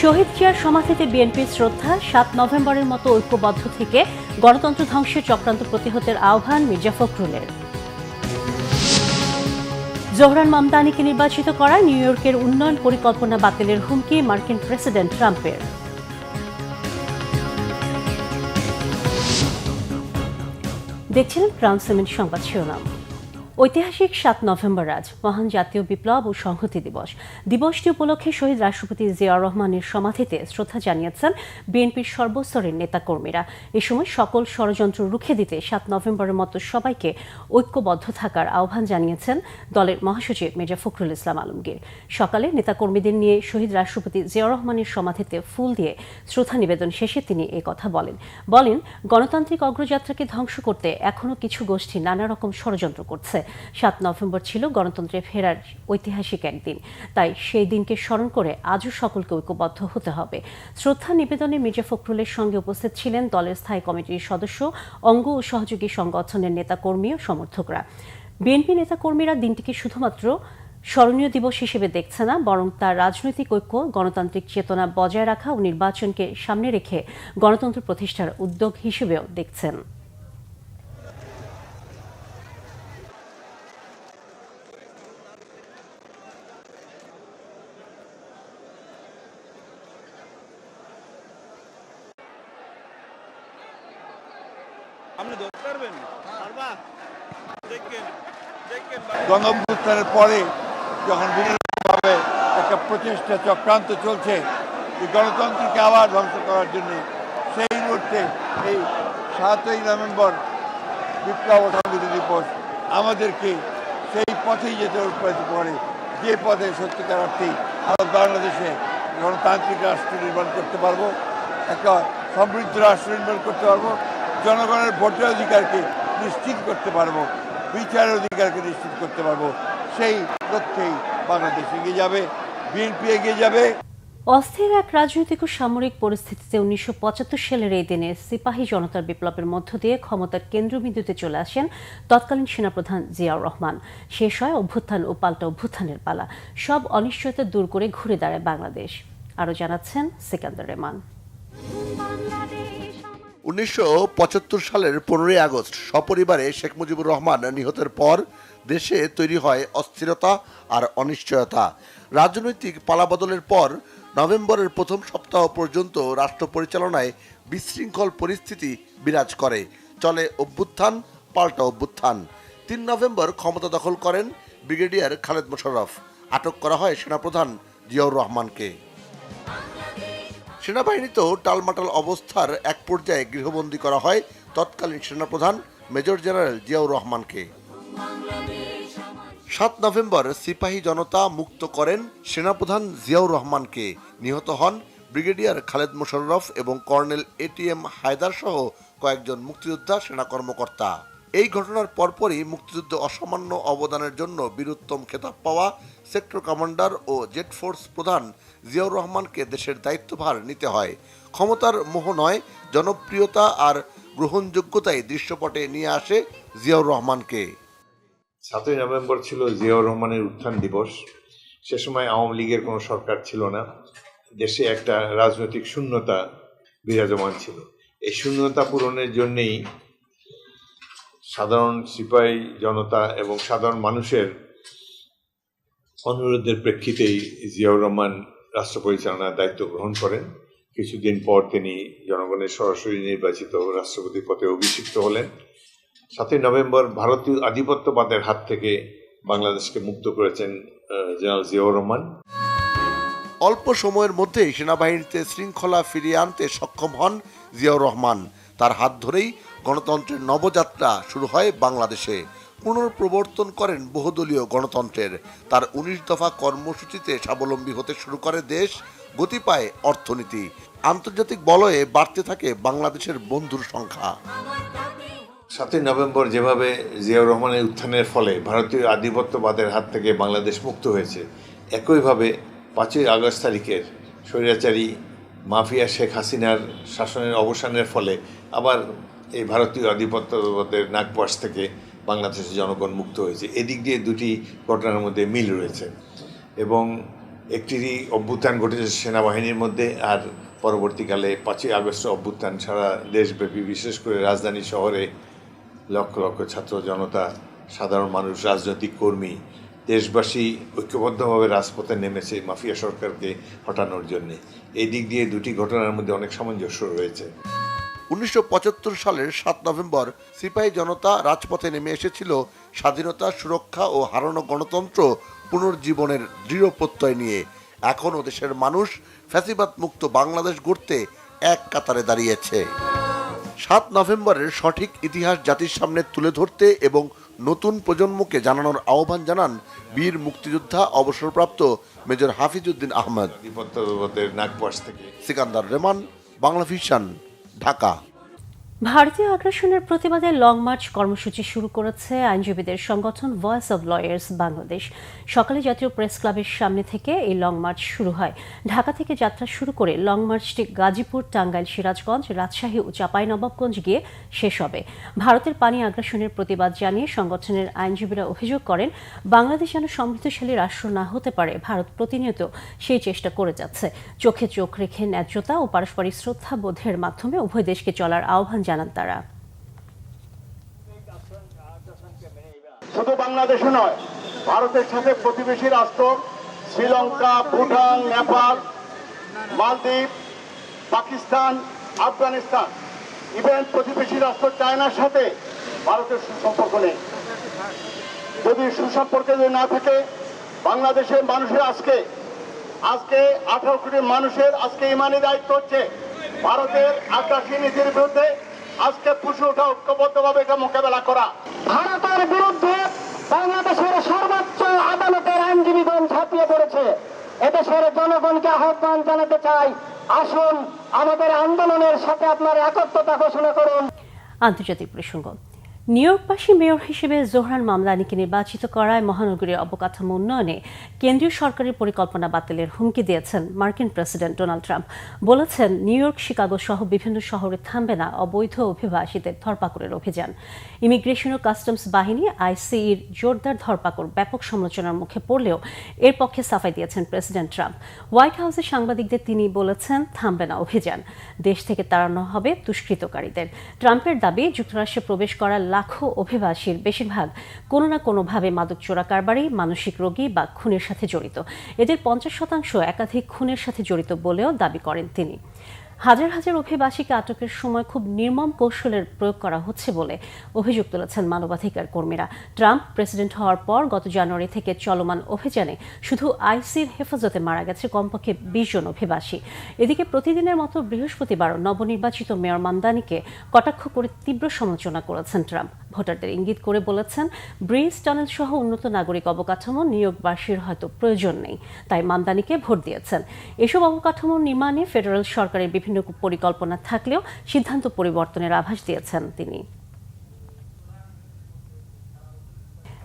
শহীদ জিয়ার সমাধিতে বিএনপির শ্রদ্ধা, সাত নভেম্বরের মতো ঐক্যবদ্ধ থেকে গণতন্ত্র ধ্বংসের চক্রান্ত প্রতিহতের আহ্বান মির্জা ফখরুলের। জোহরান মামদানিকে নির্বাচিত করা নিউ ইয়র্কের উন্নয়ন পরিকল্পনা বাতিলের হুমকি মার্কিন প্রেসিডেন্ট ট্রাম্পের। দেখছিলেন ক্রাউন সিমেন্ট সংবাদ শিরোনাম। ঐতিহাসিক সাত নভেম্বর আজ মহান জাতীয় বিপ্লব ও সংহতি দিবস। দিবসটি উপলক্ষে শহীদ রাষ্ট্রপতি জিয়াউর রহমানের সমাধিতে শ্রদ্ধা জানিয়েছেন বিএনপির সর্বস্তরের নেতাকর্মীরা। এ সময় সকল ষড়যন্ত্র রুখে দিতে সাত নভেম্বরের মতো সবাইকে ঐক্যবদ্ধ থাকার আহ্বান জানিয়েছেন দলের মহাসচিব মির্জা ফখরুল ইসলাম আলমগীর। সকালে নেতাকর্মীদের নিয়ে শহীদ রাষ্ট্রপতি জিয়াউর রহমানের সমাধিতে ফুল দিয়ে শ্রদ্ধা নিবেদন শেষে তিনি এ কথা বলেন। বলেন, গণতান্ত্রিক অগ্রযাত্রাকে ধ্বংস করতে এখনও কিছু গোষ্ঠী নানা রকম ষড়যন্ত্র করছে। সাত নভেম্বর ছিল গণতন্ত্রে ফেরার ঐতিহাসিক একদিন। তাই সেই দিনকে স্মরণ করে আজও সকলকে ঐক্যবদ্ধ হতে হবে। শ্রদ্ধা নিবেদনে মির্জা ফখরুলের সঙ্গে উপস্থিত ছিলেন দলের স্থায়ী কমিটির সদস্য, অঙ্গ ও সহযোগী সংগঠনের নেতাকর্মী ও সমর্থকরা। বিএনপি নেতাকর্মীরা দিনটিকে শুধুমাত্র স্মরণীয় দিবস হিসেবে দেখছে না, বরং তার রাজনৈতিক ঐক্য, গণতান্ত্রিক চেতনা বজায় রাখা ও নির্বাচনকে সামনে রেখে গণতন্ত্র প্রতিষ্ঠার উদ্যোগ হিসেবেও দেখছেন। গণঅভ্যুত্থানের পরে যখন বিভিন্নভাবে একটা প্রচেষ্টা চক্রান্ত চলছে গণতন্ত্রকে আবার ধ্বংস করার জন্য সেই মুহূর্তে এই সাতই নভেম্বর বিপ্লব সংগঠন দিবস আমাদেরকে সেই পথেই যেতে উৎপাদিত করে। যে পথে সত্যিকার অর্থেই আমরা বাংলাদেশে গণতান্ত্রিক রাষ্ট্র নির্মাণ করতে পারব, একটা সমৃদ্ধ রাষ্ট্র নির্মাণ করতে পারব জনগণের ভোটের অধিকারকে নিশ্চিত করতে পারব বিচারের অধিকারকে নিশ্চিত করতে পারব সেই লক্ষ্যেই বাংলাদেশ এগিয়ে যাবে বিএনপি এগিয়ে যাবে। অস্থির এক রাজনৈতিক ও সামরিক পরিস্থিতিতে উনিশশো পঁচাত্তর সালের এই দিনে সিপাহী জনতার বিপ্লবের মধ্য দিয়ে ক্ষমতার কেন্দ্রবিন্দুতে চলে আসেন তৎকালীন সেনাপ্রধান জিয়াউর রহমান। শেষ হয় অভ্যুত্থান ও পাল্টা অভ্যুত্থানের পালা। সব অনিশ্চয়তা দূর করে ঘুরে দাঁড়ায় বাংলাদেশ। আরও জানাচ্ছেন সিকান্দার রেমান উনিশশো পঁচাত্তর সালের পনেরোই আগস্ট সপরিবারে শেখ মুজিবুর রহমান নিহতের পর দেশে তৈরি হয় অস্থিরতা আর অনিশ্চয়তা। রাজনৈতিক পালাবদলের পর নভেম্বরের প্রথম সপ্তাহ পর্যন্ত রাষ্ট্র পরিচালনায় বিশৃঙ্খল পরিস্থিতি বিরাজ করে। চলে অভ্যুত্থান, পাল্টা অভ্যুত্থান। তিন নভেম্বর ক্ষমতা দখল করেন ব্রিগেডিয়ার খালেদ মোশাররফ। আটক করা হয় সেনাপ্রধান জিয়াউর রহমানকে। সেনাবাহিনীতেও টালমাটাল অবস্থার এক পর্যায়ে গৃহবন্দী করা হয় তৎকালীন সেনাপ্রধান মেজর জেনারেল জিয়াউর রহমানকে। সাত নভেম্বর সিপাহী জনতা মুক্ত করেন সেনাপ্রধান জিয়াউর রহমানকে। নিহত হন ব্রিগেডিয়ার খালেদ মোশাররফ এবং কর্নেল এটিএম হায়দার সহ কয়েকজন মুক্তিযোদ্ধা, সেনা কর্মকর্তা। এই ঘটনার পরপরই মুক্তিযুদ্ধে অসামান্য অবদানের জন্য বীরুত্তম খেতাব পাওয়া সেক্টর কমান্ডার ও জেট ফোর্স প্রধান জিয়াউর রহমানকে দেশের দায়িত্বভার নিতে হয়। ক্ষমতার মোহ নয়, জনপ্রিয়তা আর গ্রহণযোগ্যতাই দৃশ্যপটে নিয়ে আসে জিয়াউর রহমানকে। সাতই নভেম্বর ছিল জিয়াউর রহমানের উত্থান দিবস। সে সময় আওয়ামী লীগের কোনো সরকার ছিল না। দেশে একটা রাজনৈতিক শূন্যতা বিরাজমান ছিল। এই শূন্যতা পূরণের জন্যেই সাধারণ সিপাহী জনতা এবং সাধারণ মানুষের অনুরোধের প্রেক্ষিতেই জিয়াউর রহমান রাষ্ট্র পরিচালনার দায়িত্ব গ্রহণ করেন। কিছুদিন পর তিনি জনগণের সরাসরি নির্বাচিত রাষ্ট্রপতি পদে অভিষিক্ত হলেন। সাতই নভেম্বর ভারতীয় আধিপত্যবাদের হাত থেকে বাংলাদেশকে মুক্ত করেছেন জেনারেল জিয়াউর রহমান। অল্প সময়ের মধ্যেই সেনাবাহিনীতে শৃঙ্খলা ফিরিয়ে আনতে সক্ষম হন জিয়াউর রহমান। তার হাত ধরেই গণতন্ত্রের নবযাত্রা শুরু হয় বাংলাদেশে। পুনঃপ্রবর্তন করেন বহুদলীয় গণতন্ত্রের। তার উনিশ দফা কর্মসূচিতে স্বাবলম্বী হতে শুরু করে দেশ, গতি পায় অর্থনীতি। আন্তর্জাতিক বলয়ে বাড়তে থাকে বাংলাদেশের বন্ধুর সংখ্যা। সাতই নভেম্বর যেভাবে জিয়াউর রহমানের উত্থানের ফলে ভারতীয় আধিপত্যবাদের হাত থেকে বাংলাদেশ মুক্ত হয়েছে, একইভাবে পাঁচই আগস্ট তারিখের স্বৈরাচারী মাফিয়া শেখ হাসিনার শাসনের অবসানের ফলে আবার এই ভারতীয় আধিপত্যবাদের নাগপাশ থেকে বাংলাদেশের জনগণ মুক্ত হয়েছে। এদিক দিয়ে দুটি ঘটনার মধ্যে মিল রয়েছে এবং একটি অভ্যুত্থান ঘটেছে সেনাবাহিনীর মধ্যে আর পরবর্তীকালে পাঁচই আগস্ট অভ্যুত্থান সারা দেশব্যাপী, বিশেষ করে রাজধানী শহরে লক্ষ লক্ষ ছাত্র, জনতা, সাধারণ মানুষ, রাজনৈতিক কর্মী, দেশবাসী ঐক্যবদ্ধভাবে রাজপথে নেমেছে মাফিয়া সরকারকে হটানোর জন্য। এই দিক দিয়ে দুটি ঘটনার মধ্যে অনেক সামঞ্জস্য রয়েছে। উনিশশো পঁচাত্তর সালের সাত নভেম্বর সিপাহী জনতা রাজপথে নেমে এসেছিল স্বাধীনতা সুরক্ষা ও হারানো গণতন্ত্র পুনর্জীবনের দৃঢ় প্রত্যয় নিয়ে। এখনও দেশের মানুষ ফ্যাসিবাদ মুক্ত বাংলাদেশ গড়তে এক কাতারে দাঁড়িয়েছে। সাত নভেম্বরের সঠিক ইতিহাস জাতির সামনে তুলে ধরতে এবং নতুন প্রজন্মকে জানানোর আহ্বান জানান বীর মুক্তিযোদ্ধা অবসরপ্রাপ্ত মেজর হাফিজউদ্দিন আহমদ। সিকান্দার রেমান বাংলা ভিশন ঢাকা। ভারতীয় আগ্রাসনের প্রতিবাদে লং মার্চ কর্মসূচি শুরু করেছে আইনজীবীদের সংগঠন ভয়েস অব লয়ার্স বাংলাদেশ। সকালে জাতীয় প্রেস ক্লাবের সামনে থেকে এই লং মার্চ শুরু হয়। ঢাকা থেকে যাত্রা শুরু করে লং মার্চটি গাজীপুর, টাঙ্গাইল, সিরাজগঞ্জ, রাজশাহী ও চাঁপাইনবাবগঞ্জ গিয়ে শেষ হবে। ভারতের পানি আগ্রাসনের প্রতিবাদ জানিয়ে সংগঠনের আইনজীবীরা অভিযোগ করেন, বাংলাদেশ যেন সমৃদ্ধশালী রাষ্ট্র না হতে পারে, ভারত প্রতিনিয়ত সেই চেষ্টা করে যাচ্ছে। চোখে চোখ রেখে ন্যায্যতা ও পারস্পরিক শ্রদ্ধাবোধের মাধ্যমে উভয় দেশকে চলার আহ্বান জানান তারা। শুধু বাংলাদেশে নয়, ভারতের সাথে প্রতিবেশী রাষ্ট্র, শ্রীলঙ্কা, ভুটান, নেপাল, মালদ্বীপ, পাকিস্তান, আফগানিস্তান ইভেন প্রতিবেশী রাষ্ট্র চায়নার সাথে ভারতের সুসম্পর্ক নেই। যদি সুসম্পর্ক যদি না থাকে, বাংলাদেশের মানুষের আজকে আজকে আঠারো কোটি মানুষের আজকে ইমানি দায়িত্ব হচ্ছে ভারতের আগ্রাসী নীতির বিরুদ্ধে আজকে পুষে ওঠা ঐক্যবদ্ধভাবে এটা মোকাবেলা করা। ভারতের বিরুদ্ধে বাংলাদেশের সর্বোচ্চ আদালতের আইনজীবীগণ ছাপিয়ে পড়েছে। এদেশের জনগণকে আহ্বান জানাতে চাই আসুন আমাদের আন্দোলনের সাথে আপনার একত্রতা ঘোষণা করুন। আন্তর্জাতিক প্রসঙ্গ। নিয়োগবাসী মেয়র হিসেবে জোহরান মামলানিকে নির্বাচিত করায় মহানগরীর অবকাঠামো উন্নয়নে কেন্দ্রীয় সরকারের পরিকল্পনা বাতিলের হুমকি দিয়েছেন মার্কিন প্রেসিডেন্ট ডোনাল্ড ট্রাম্প। বলেছেন, নিউ ইয়র্ক, শিকাগো সহ বিভিন্ন শহরে থামবে না অবৈধ অভিবাসীদের ধরপাকড়ের অভিযান। ইমিগ্রেশন ও কাস্টমস বাহিনী আইসিইর জোরদার ধরপাকড় ব্যাপক সমালোচনার মুখে পড়লেও এর পক্ষে সাফাই দিয়েছেন প্রেসিডেন্ট ট্রাম্প। হোয়াইট হাউসে সাংবাদিকদের তিনি বলেছেন, থামবে না অভিযান। দেশ থেকে তাড়ানো হবে দুষ্কৃতকারীদের। ট্রাম্পের দাবি, যুক্তরাষ্ট্রে প্রবেশ করা লাখো অভিবাসীর বেশিরভাগ কোনো না কোনোভাবে মাদক চোরা কারবারি, মানসিক রোগী বা খুনের সাথে জড়িত। এদের পঞ্চাশ শতাংশ একাধিক খুনের সাথে জড়িত বলেও দাবি করেন তিনি। হাজার হাজার অভিবাসীকে আটকের সময় খুব নির্মম কৌশলের প্রয়োগ করা হচ্ছে বলে অভিযোগ তুলেছেন মানবাধিকার কর্মীরা। ট্রাম্প প্রেসিডেন্ট হওয়ার পর গত জানুয়ারি থেকে চলমান অভিযানে শুধু আইসির হেফাজতে মারা গেছে কমপক্ষে বিশ জন অভিবাসী। এদিকে প্রতিদিনের মতো বৃহস্পতিবার নবনির্বাচিত মেয়র মান্দানিকে কটাক্ষ করে তীব্র সমালোচনা করেছেন ট্রাম্প। ভোটারদের ইঙ্গিত করে বলেছেন, ব্রিজ টানেল সহ উন্নত নাগরিক অবকাঠামো নিয়োগবাসীর হয়তো প্রয়োজন নেই, তাই মান্দানিকে ভোট দিয়েছেন। এসব অবকাঠামো নির্মাণে ফেডারেল সরকারের বিভিন্ন পরিকল্পনা থাকলেও সিদ্ধান্ত পরিবর্তনের আভাস দিয়েছেন তিনি।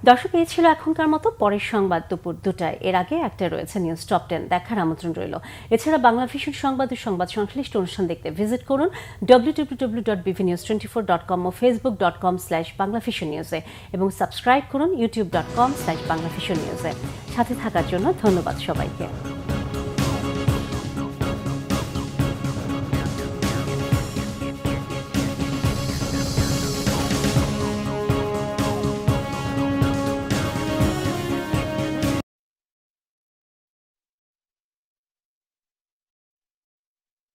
দর্শক, এই ছিল এখনকার মতো পরের সংবাদ দুপুর দুটায়। এর আগে একটা রয়েছে নিউজ টপ টেন, দেখার আমন্ত্রণ রইল। এছাড়া বাংলা ভিশন সংবাদ ও সংবাদ সংশ্লিষ্ট অনুষ্ঠান দেখতে ভিজিট করুন W dot BV news twenty four dot com ও Facebook dot com slash Bangla vision নিউজে এবং সাবস্ক্রাইব করুন YouTube dot com slash Bangla vision নিউজে সাথে থাকার জন্য ধন্যবাদ সবাইকে।